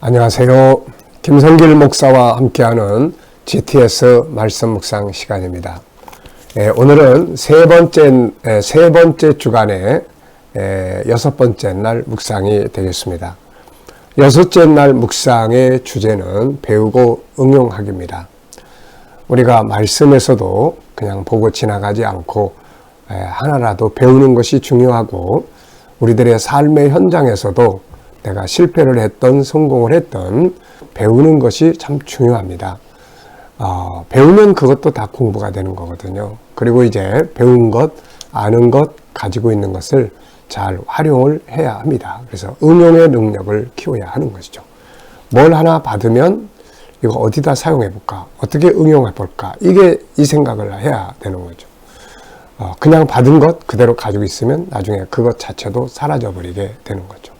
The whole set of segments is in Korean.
안녕하세요. 김성길 목사와 함께하는 GTS 말씀 묵상 시간입니다. 예, 오늘은 세 번째 예, 세 번째 주간의 예, 여섯 번째 날 묵상이 되겠습니다. 여섯째 날 묵상의 주제는 배우고 응용하기입니다. 우리가 말씀에서도 그냥 보고 지나가지 않고 예, 하나라도 배우는 것이 중요하고 우리들의 삶의 현장에서도 내가 실패를 했던 성공을 했던 배우는 것이 참 중요합니다. 어, 배우면 그것도 다 공부가 되는 거거든요. 그리고 이제 배운 것, 아는 것, 가지고 있는 것을 잘 활용을 해야 합니다. 그래서 응용의 능력을 키워야 하는 것이죠. 뭘 하나 받으면 이거 어디다 사용해 볼까? 어떻게 응용해 볼까? 이게 이 생각을 해야 되는 거죠. 어, 그냥 받은 것 그대로 가지고 있으면 나중에 그것 자체도 사라져 버리게 되는 거죠.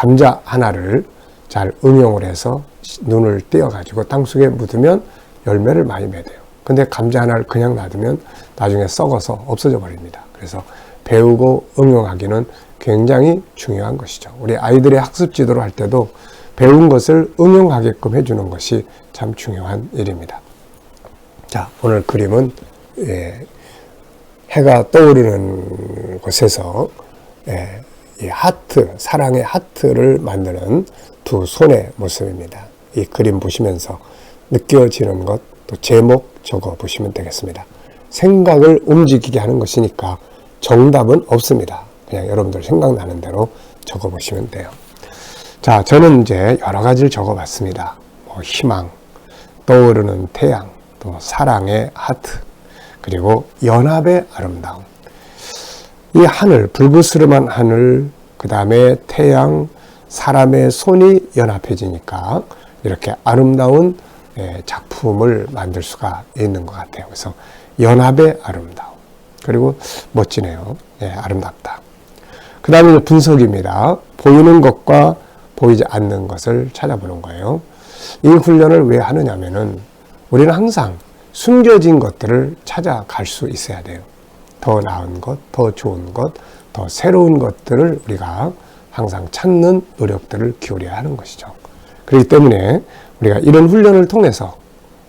감자 하나를 잘 응용을 해서 눈을 띄어가지고 땅속에 묻으면 열매를 많이 맺어요. 근데 감자 하나를 그냥 놔두면 나중에 썩어서 없어져 버립니다. 그래서 배우고 응용하기는 굉장히 중요한 것이죠. 우리 아이들의 학습 지도를 할 때도 배운 것을 응용하게끔 해주는 것이 참 중요한 일입니다. 자, 오늘 그림은 예, 해가 떠오르는 곳에서 예, 이 하트, 사랑의 하트를 만드는 두 손의 모습입니다. 이 그림 보시면서 느껴지는 것, 또 제목 적어 보시면 되겠습니다. 생각을 움직이게 하는 것이니까 정답은 없습니다. 그냥 여러분들 생각나는 대로 적어 보시면 돼요. 자, 저는 이제 여러 가지를 적어 봤습니다. 뭐 희망, 떠오르는 태양, 또 사랑의 하트, 그리고 연합의 아름다움. 이 하늘, 불그스름한 하늘, 그 다음에 태양, 사람의 손이 연합해지니까 이렇게 아름다운 예, 작품을 만들 수가 있는 것 같아요. 그래서 연합의 아름다움. 그리고 멋지네요. 예, 아름답다. 그 다음에 분석입니다. 보이는 것과 보이지 않는 것을 찾아보는 거예요. 이 훈련을 왜 하느냐면은 우리는 항상 숨겨진 것들을 찾아갈 수 있어야 돼요. 더 나은 것, 더 좋은 것, 더 새로운 것들을 우리가 항상 찾는 노력들을 기울여야 하는 것이죠. 그렇기 때문에 우리가 이런 훈련을 통해서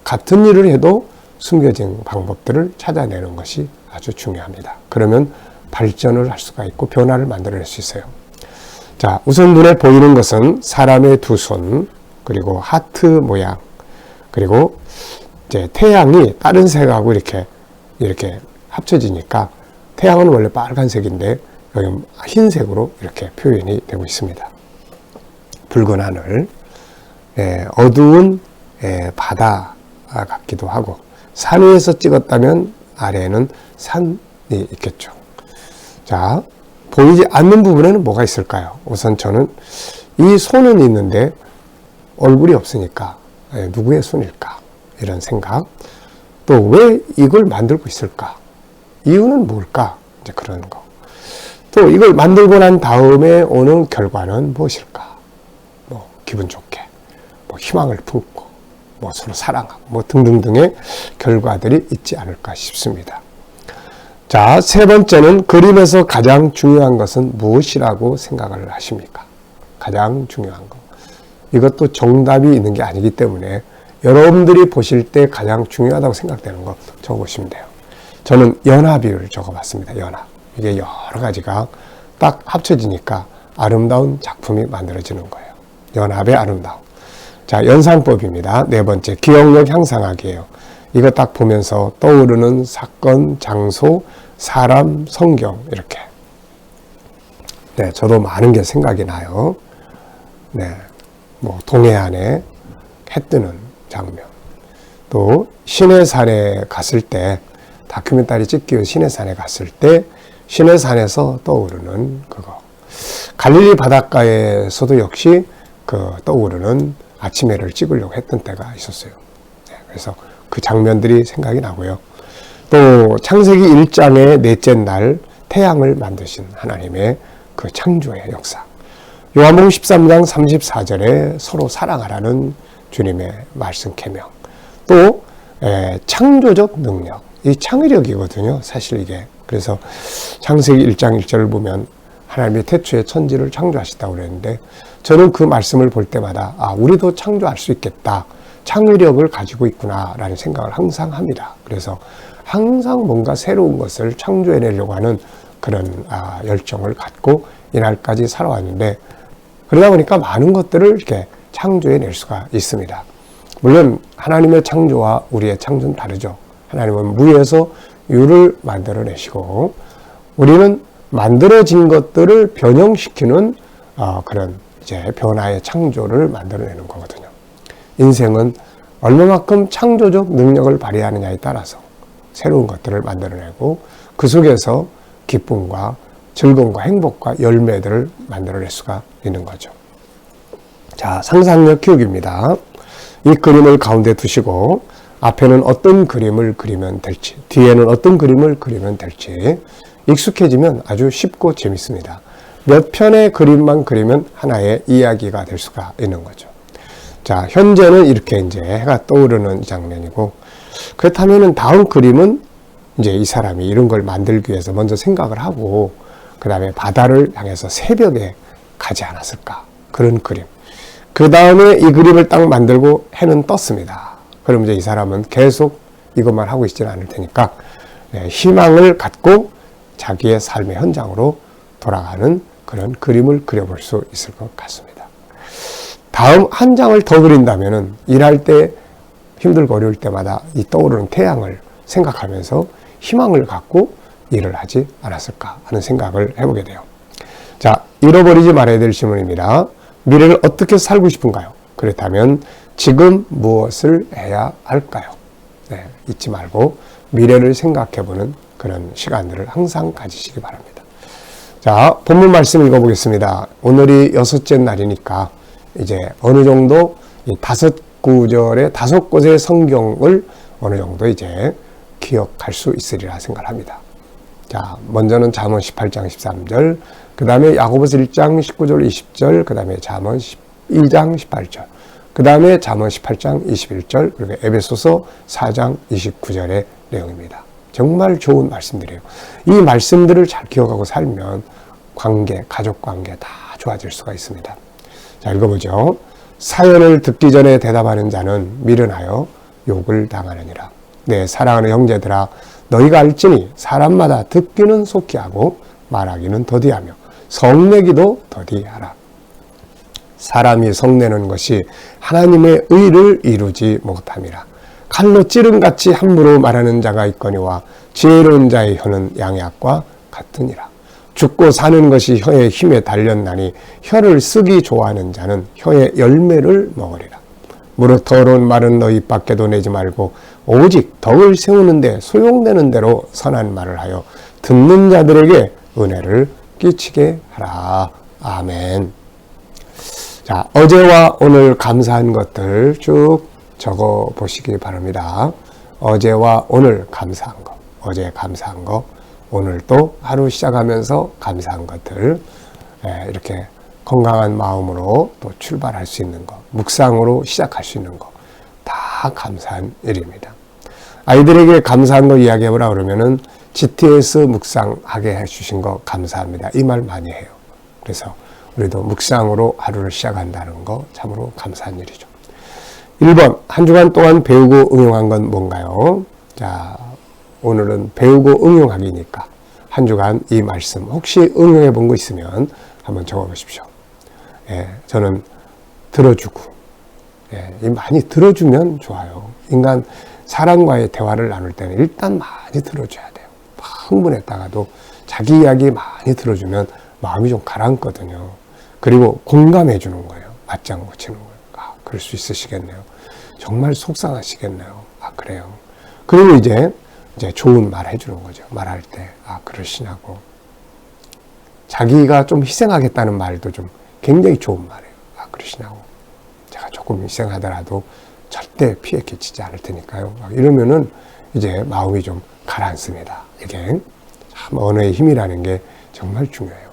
같은 일을 해도 숨겨진 방법들을 찾아내는 것이 아주 중요합니다. 그러면 발전을 할 수가 있고 변화를 만들어낼 수 있어요. 자, 우선 눈에 보이는 것은 사람의 두 손, 그리고 하트 모양, 그리고 이제 태양이 다른 색하고 이렇게 이렇게 합쳐지니까 태양은 원래 빨간색인데 여기 흰색으로 이렇게 표현이 되고 있습니다. 붉은 하늘, 예, 어두운 예, 바다 같기도 하고 산 위에서 찍었다면 아래에는 산이 있겠죠. 자, 보이지 않는 부분에는 뭐가 있을까요? 우선 저는 이 손은 있는데 얼굴이 없으니까 예, 누구의 손일까? 이런 생각. 또 왜 이걸 만들고 있을까? 이유는 뭘까? 이제 그런 거. 또 이걸 만들고 난 다음에 오는 결과는 무엇일까? 뭐 기분 좋게, 뭐 희망을 품고, 뭐 서로 사랑하고, 뭐 등등등의 결과들이 있지 않을까 싶습니다. 자, 세 번째는 그림에서 가장 중요한 것은 무엇이라고 생각을 하십니까? 가장 중요한 거. 이것도 정답이 있는 게 아니기 때문에 여러분들이 보실 때 가장 중요하다고 생각되는 거 적어보시면 돼요. 저는 연합을 적어봤습니다. 연합. 이게 여러 가지가 딱 합쳐지니까 아름다운 작품이 만들어지는 거예요. 연합의 아름다움. 자, 연상법입니다. 네 번째, 기억력 향상하기예요. 이거 딱 보면서 떠오르는 사건, 장소, 사람, 성경 이렇게. 네, 저도 많은 게 생각이 나요. 네, 뭐 동해안에 해 뜨는 장면. 또 신해산에 갔을 때 다큐멘터리 찍기 위해 신해산에 갔을 때 신해산에서 떠오르는 그거. 갈릴리 바닷가에서도 역시 그 떠오르는 아침 해를 찍으려고 했던 때가 있었어요. 네, 그래서 그 장면들이 생각이 나고요. 또 창세기 1장의 넷째 날 태양을 만드신 하나님의 그 창조의 역사. 요한복음 13장 34절에 서로 사랑하라는 주님의 말씀 계명. 또 에, 창조적 능력. 이 창의력이거든요. 사실 이게. 그래서 창세기 1장 1절을 보면 하나님이 태초에 천지를 창조하셨다고 그랬는데 저는 그 말씀을 볼 때마다 아, 우리도 창조할 수 있겠다. 창의력을 가지고 있구나라는 생각을 항상 합니다. 그래서 항상 뭔가 새로운 것을 창조해내려고 하는 그런 아, 열정을 갖고 이날까지 살아왔는데 그러다 보니까 많은 것들을 이렇게 창조해낼 수가 있습니다. 물론 하나님의 창조와 우리의 창조는 다르죠. 하나님은 무에서 유를 만들어내시고 우리는 만들어진 것들을 변형시키는 어, 그런 이제 변화의 창조를 만들어내는 거거든요. 인생은 얼마만큼 창조적 능력을 발휘하느냐에 따라서 새로운 것들을 만들어내고 그 속에서 기쁨과 즐거움과 행복과 열매들을 만들어낼 수가 있는 거죠. 자, 상상력 키우기입니다. 이 그림을 가운데 두시고 앞에는 어떤 그림을 그리면 될지, 뒤에는 어떤 그림을 그리면 될지 익숙해지면 아주 쉽고 재밌습니다. 몇 편의 그림만 그리면 하나의 이야기가 될 수가 있는 거죠. 자, 현재는 이렇게 이제 해가 떠오르는 장면이고, 그렇다면 다음 그림은 이제 이 사람이 이런 걸 만들기 위해서 먼저 생각을 하고, 그 다음에 바다를 향해서 새벽에 가지 않았을까. 그런 그림. 그 다음에 이 그림을 딱 만들고 해는 떴습니다. 그럼 이제 이 사람은 계속 이것만 하고 있지는 않을 테니까, 네, 희망을 갖고 자기의 삶의 현장으로 돌아가는 그런 그림을 그려볼 수 있을 것 같습니다. 다음 한 장을 더 그린다면은 일할 때 힘들고 어려울 때마다 이 떠오르는 태양을 생각하면서 희망을 갖고 일을 하지 않았을까 하는 생각을 해보게 돼요. 자, 잃어버리지 말아야 될 질문입니다. 미래를 어떻게 살고 싶은가요? 그렇다면 지금 무엇을 해야 할까요? 네, 잊지 말고 미래를 생각해보는 그런 시간들을 항상 가지시기 바랍니다. 자, 본문 말씀 읽어보겠습니다. 오늘이 여섯째 날이니까 이제 어느 정도 다섯 구절의 다섯 곳의 성경을 어느 정도 이제 기억할 수 있으리라 생각합니다. 자, 먼저는 잠언 18장 13절, 그 다음에 야고보서 1장 19절 20절, 그 다음에 잠언 12장 18절, 그 다음에 잠언 18장 21절, 그리고 에베소서 4장 29절의 내용입니다. 정말 좋은 말씀들이에요. 이 말씀들을 잘 기억하고 살면 관계, 가족 관계 다 좋아질 수가 있습니다. 자, 읽어보죠. 사연을 듣기 전에 대답하는 자는 미련하여 욕을 당하느니라. 내 사랑하는 형제들아, 너희가 알지니 사람마다 듣기는 속히 하고 말하기는 더디하며 성내기도 더디하라. 사람이 성내는 것이 하나님의 의를 이루지 못함이라. 칼로 찌름같이 함부로 말하는 자가 있거니와 지혜로운 자의 혀는 양약과 같으니라. 죽고 사는 것이 혀의 힘에 달렸나니 혀를 쓰기 좋아하는 자는 혀의 열매를 먹으리라. 무릇 더러운 말은 너희 밖에도 내지 말고 오직 덕을 세우는데 소용되는 대로 선한 말을 하여 듣는 자들에게 은혜를 끼치게 하라. 아멘. 자, 어제와 오늘 감사한 것들 쭉 적어 보시기 바랍니다. 어제와 오늘 감사한 거, 어제 감사한 거, 오늘 또 하루 시작하면서 감사한 것들, 예, 이렇게 건강한 마음으로 또 출발할 수 있는 거, 묵상으로 시작할 수 있는 거, 다 감사한 일입니다. 아이들에게 감사한 거 이야기해보라 그러면은 GTS 묵상하게 해주신 거 감사합니다. 이 말 많이 해요. 그래서 우리도 묵상으로 하루를 시작한다는 거 참으로 감사한 일이죠. 1번, 한 주간 동안 배우고 응용한 건 뭔가요? 자, 오늘은 배우고 응용하기니까 한 주간 이 말씀 혹시 응용해 본 거 있으면 한번 적어 보십시오. 예, 저는 들어주고, 예, 많이 들어주면 좋아요. 인간 사람과의 대화를 나눌 때는 일단 많이 들어줘야 돼요. 흥분했다가도 자기 이야기 많이 들어주면 마음이 좀 가라앉거든요. 그리고 공감해 주는 거예요. 맞장구 치는 거예요. 아, 그럴 수 있으시겠네요. 정말 속상하시겠네요. 아, 그래요. 그리고 이제, 이제 좋은 말 해주는 거죠. 말할 때, 아, 그러시냐고. 자기가 좀 희생하겠다는 말도 좀 굉장히 좋은 말이에요. 아, 그러시냐고. 제가 조금 희생하더라도 절대 피해 끼치지 않을 테니까요. 이러면은 이제 마음이 좀 가라앉습니다. 이게 참 언어의 힘이라는 게 정말 중요해요.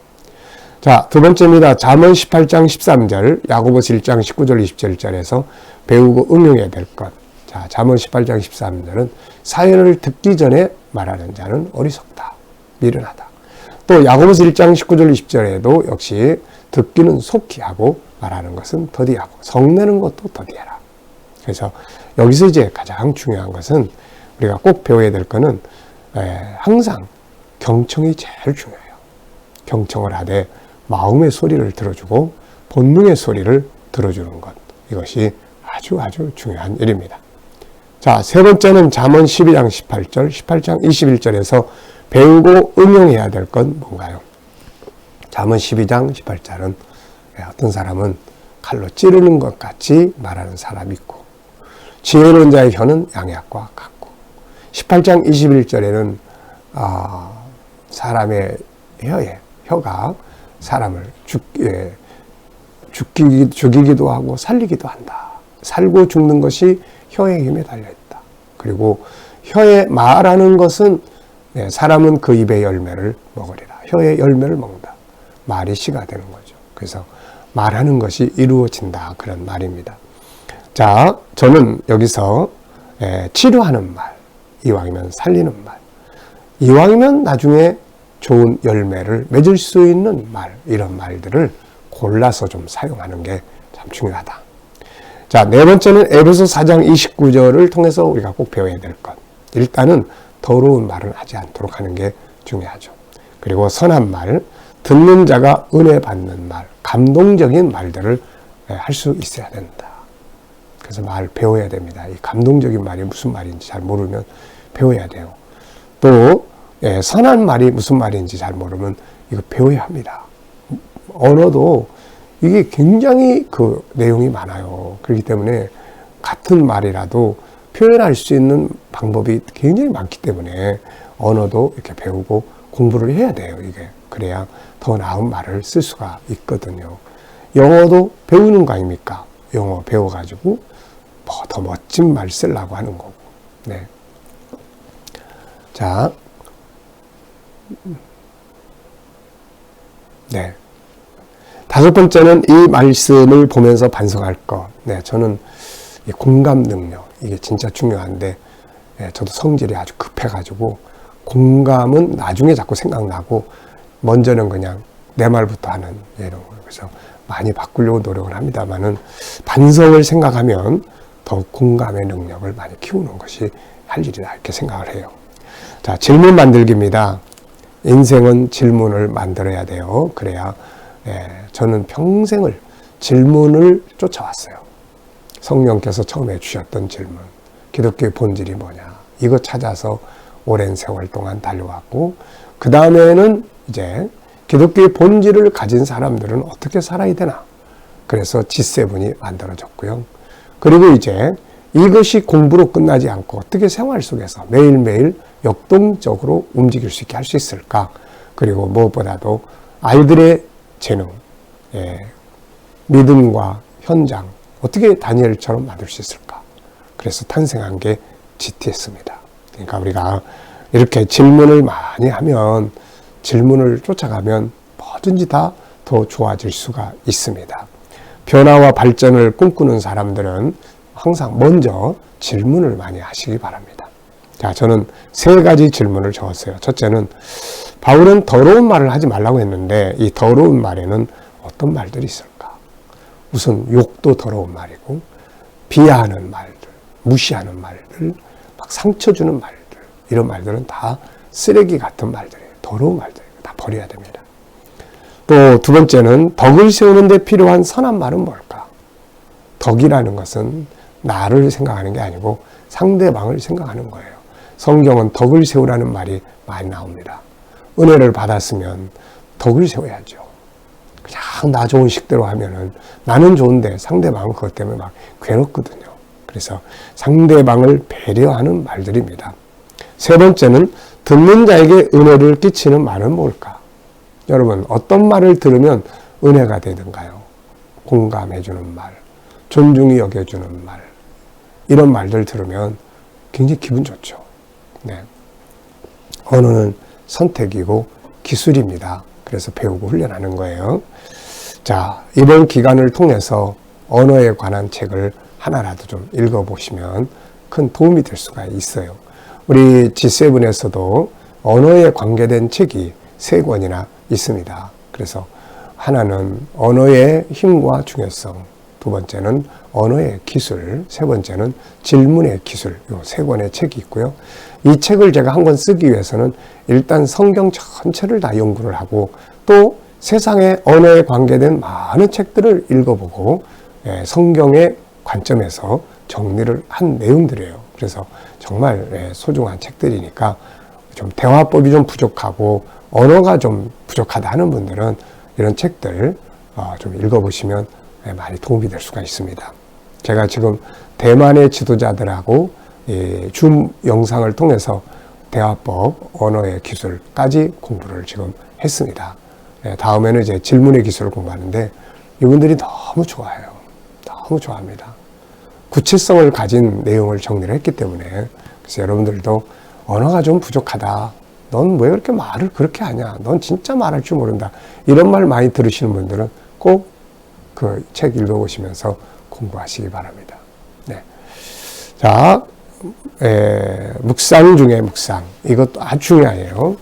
자, 두 번째입니다. 잠언 18장 13절, 야고보서 1장 19절 20절에서 배우고 응용해야 될 것. 자, 잠언 18장 13절은 사연을 듣기 전에 말하는 자는 어리석다. 미련하다. 또 야고보서 1장 19절 20절에도 역시 듣기는 속히 하고 말하는 것은 더디하고 성내는 것도 더디해라. 그래서 여기서 이제 가장 중요한 것은 우리가 꼭 배워야 될 것은 항상 경청이 제일 중요해요. 경청을 하되 마음의 소리를 들어주고 본능의 소리를 들어주는 것. 이것이 아주 아주 중요한 일입니다. 자, 세 번째는 잠언 12장 18절, 18장 21절에서 배우고 응용해야 될 건 뭔가요? 잠언 12장 18절은 어떤 사람은 칼로 찌르는 것 같이 말하는 사람이 있고 지혜로운 자의 혀는 양약과 같고 18장 21절에는 아, 사람의 혀에 혀가 사람을 죽, 예, 죽기, 죽이기도 하고 살리기도 한다. 살고 죽는 것이 혀의 힘에 달려있다. 그리고 혀에 말하는 것은 네, 사람은 그 입의 열매를 먹으리라. 혀의 열매를 먹는다. 말이 시가 되는 거죠. 그래서 말하는 것이 이루어진다. 그런 말입니다. 자, 저는 여기서 예, 치료하는 말, 이왕이면 살리는 말, 이왕이면 나중에 좋은 열매를 맺을 수 있는 말, 이런 말들을 골라서 좀 사용하는 게 참 중요하다. 자, 네 번째는 에베소 4장 29절을 통해서 우리가 꼭 배워야 될 것. 일단은 더러운 말을 하지 않도록 하는 게 중요하죠. 그리고 선한 말, 듣는 자가 은혜 받는 말, 감동적인 말들을 예, 할수 있어야 된다. 그래서 말 배워야 됩니다. 이 감동적인 말이 무슨 말인지 잘 모르면 배워야 돼요. 또 예, 선한 말이 무슨 말인지 잘 모르면 이거 배워야 합니다. 언어도 이게 굉장히 그 내용이 많아요. 그렇기 때문에 같은 말이라도 표현할 수 있는 방법이 굉장히 많기 때문에 언어도 이렇게 배우고 공부를 해야 돼요. 이게 그래야 더 나은 말을 쓸 수가 있거든요. 영어도 배우는 거 아닙니까? 영어 배워가지고 뭐 더 멋진 말 쓰려고 하는 거고. 네. 자, 네. 다섯 번째는 이 말씀을 보면서 반성할 것. 네, 저는 공감 능력 이게 진짜 중요한데 네, 저도 성질이 아주 급해가지고 공감은 나중에 자꾸 생각나고 먼저는 그냥 내 말부터 하는 이런 거 그래서 많이 바꾸려고 노력을 합니다만은 반성을 생각하면 더 공감의 능력을 많이 키우는 것이 할 일이다 이렇게 생각을 해요. 자 질문 만들기입니다. 인생은 질문을 만들어야 돼요. 그래야 예, 저는 평생을 질문을 쫓아왔어요. 성령께서 처음에 주셨던 질문. 기독교의 본질이 뭐냐. 이거 찾아서 오랜 세월 동안 달려왔고, 그 다음에는 이제 기독교의 본질을 가진 사람들은 어떻게 살아야 되나. 그래서 G7이 만들어졌고요. 그리고 이제 이것이 공부로 끝나지 않고 어떻게 생활 속에서 매일매일 역동적으로 움직일 수 있게 할 수 있을까? 그리고 무엇보다도 아이들의 재능, 예, 믿음과 현장, 어떻게 다니엘처럼 만들 수 있을까? 그래서 탄생한 게 GTS입니다. 그러니까 우리가 이렇게 질문을 많이 하면 질문을 쫓아가면 뭐든지 다 더 좋아질 수가 있습니다. 변화와 발전을 꿈꾸는 사람들은 항상 먼저 질문을 많이 하시기 바랍니다. 자, 저는 세 가지 질문을 적었어요. 첫째는 바울은 더러운 말을 하지 말라고 했는데 이 더러운 말에는 어떤 말들이 있을까? 우선 욕도 더러운 말이고 비하하는 말들, 무시하는 말들, 막 상처 주는 말들 이런 말들은 다 쓰레기 같은 말들이에요. 더러운 말들이에요. 다 버려야 됩니다. 또 두 번째는 덕을 세우는데 필요한 선한 말은 뭘까? 덕이라는 것은 나를 생각하는 게 아니고 상대방을 생각하는 거예요. 성경은 덕을 세우라는 말이 많이 나옵니다. 은혜를 받았으면 덕을 세워야죠. 그냥 나 좋은 식대로 하면은 나는 좋은데 상대방은 그것 때문에 막 괴롭거든요. 그래서 상대방을 배려하는 말들입니다. 세 번째는 듣는 자에게 은혜를 끼치는 말은 뭘까? 여러분, 어떤 말을 들으면 은혜가 되는가요? 공감해주는 말, 존중이 여겨주는 말, 이런 말들 들으면 굉장히 기분 좋죠. 네. 언어는 선택이고 기술입니다. 그래서 배우고 훈련하는 거예요. 자, 이번 기간을 통해서 언어에 관한 책을 하나라도 좀 읽어보시면 큰 도움이 될 수가 있어요. 우리 G7에서도 언어에 관계된 책이 세 권이나 있습니다. 그래서 하나는 언어의 힘과 중요성, 두 번째는 언어의 기술, 세 번째는 질문의 기술, 요 세 권의 책이 있고요. 이 책을 제가 한 권 쓰기 위해서는 일단 성경 전체를 다 연구를 하고 또 세상의 언어에 관계된 많은 책들을 읽어보고 예, 성경의 관점에서 정리를 한 내용들이에요. 그래서 정말 예, 소중한 책들이니까 좀 대화법이 좀 부족하고 언어가 좀 부족하다 하는 분들은 이런 책들 어, 좀 읽어보시면 예, 많이 도움이 될 수가 있습니다. 제가 지금 대만의 지도자들하고 이 줌 영상을 통해서 대화법, 언어의 기술까지 공부를 지금 했습니다. 예, 다음에는 이제 질문의 기술을 공부하는데 이분들이 너무 좋아해요. 너무 좋아합니다. 구체성을 가진 내용을 정리를 했기 때문에 그래서 여러분들도 언어가 좀 부족하다. 넌 왜 그렇게 말을 그렇게 하냐? 넌 진짜 말할 줄 모른다. 이런 말 많이 들으시는 분들은 꼭 그 책 읽어보시면서 공부하시기 바랍니다. 네. 자, 에, 묵상 중에 묵상. 이것도 아주 중요해요.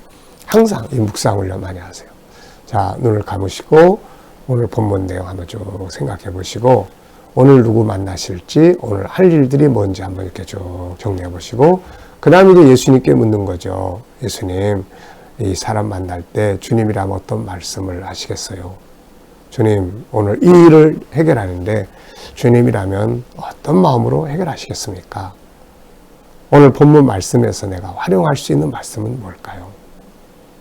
항상 이 묵상 훈련 많이 하세요. 자, 눈을 감으시고 오늘 본문 내용 한번 쭉 생각해 보시고 오늘 누구 만나실지 오늘 할 일들이 뭔지 한번 이렇게 쭉 정리해 보시고 그 다음에 이제 예수님께 묻는 거죠. 예수님, 이 사람 만날 때 주님이라면 어떤 말씀을 하시겠어요? 주님, 오늘 이 일을 해결하는데 주님이라면 어떤 마음으로 해결하시겠습니까? 오늘 본문 말씀에서 내가 활용할 수 있는 말씀은 뭘까요?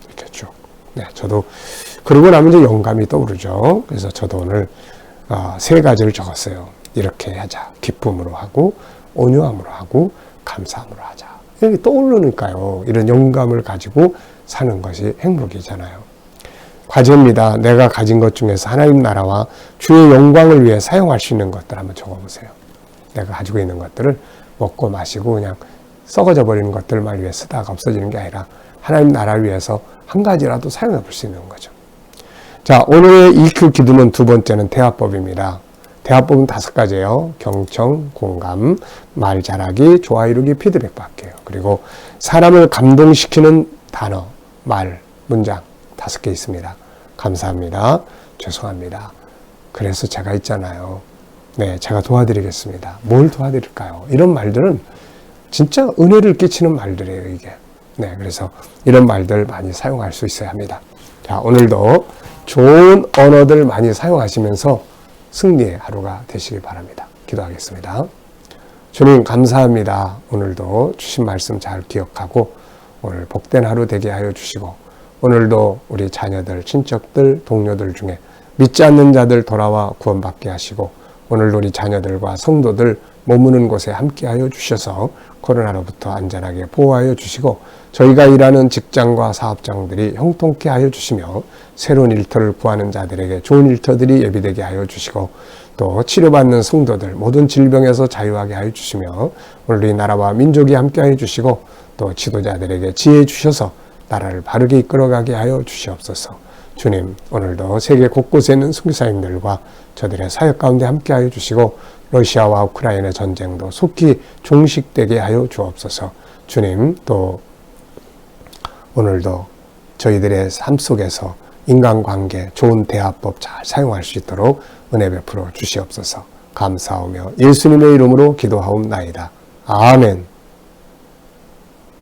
이렇게 쭉. 네, 저도 그러고 나면 이제 영감이 떠오르죠. 그래서 저도 오늘 어, 세 가지를 적었어요. 이렇게 하자. 기쁨으로 하고, 온유함으로 하고, 감사함으로 하자. 이렇게 떠오르니까요. 이런 영감을 가지고 사는 것이 행복이잖아요. 과제입니다. 내가 가진 것 중에서 하나님 나라와 주의 영광을 위해 사용할 수 있는 것들 한번 적어보세요. 내가 가지고 있는 것들을 먹고 마시고 그냥 썩어져 버리는 것들만 위해 쓰다가 없어지는 게 아니라 하나님 나라를 위해서 한 가지라도 사용해 볼 수 있는 거죠. 자, 오늘의 EQ 기도는 두 번째는 대화법입니다. 대화법은 다섯 가지예요. 경청, 공감, 말 잘하기, 좋아 이루기, 피드백 받기예요. 그리고 사람을 감동시키는 단어, 말, 문장 다섯 개 있습니다. 감사합니다. 죄송합니다. 그래서 제가 있잖아요. 네, 제가 도와드리겠습니다. 뭘 도와드릴까요? 이런 말들은 진짜 은혜를 끼치는 말들이에요, 이게. 네, 그래서 이런 말들 많이 사용할 수 있어야 합니다. 자, 오늘도 좋은 언어들 많이 사용하시면서 승리의 하루가 되시길 바랍니다. 기도하겠습니다. 주님, 감사합니다. 오늘도 주신 말씀 잘 기억하고 오늘 복된 하루 되게 하여 주시고 오늘도 우리 자녀들, 친척들, 동료들 중에 믿지 않는 자들 돌아와 구원받게 하시고 오늘도 우리 자녀들과 성도들 머무는 곳에 함께하여 주셔서 코로나로부터 안전하게 보호하여 주시고 저희가 일하는 직장과 사업장들이 형통케 하여 주시며 새로운 일터를 구하는 자들에게 좋은 일터들이 예비되게 하여 주시고 또 치료받는 성도들 모든 질병에서 자유하게 하여 주시며 우리 나라와 민족이 함께하여 주시고 또 지도자들에게 지혜 주셔서 나라를 바르게 이끌어가게 하여 주시옵소서. 주님 오늘도 세계 곳곳에 있는 선교사님들과 저들의 사역 가운데 함께하여 주시고 러시아와 우크라이나 전쟁도 속히 종식되게 하여 주옵소서. 주님 또 오늘도 저희들의 삶 속에서 인간관계 좋은 대화법 잘 사용할 수 있도록 은혜 베풀어 주시옵소서. 감사하며 예수님의 이름으로 기도하옵나이다. 아멘.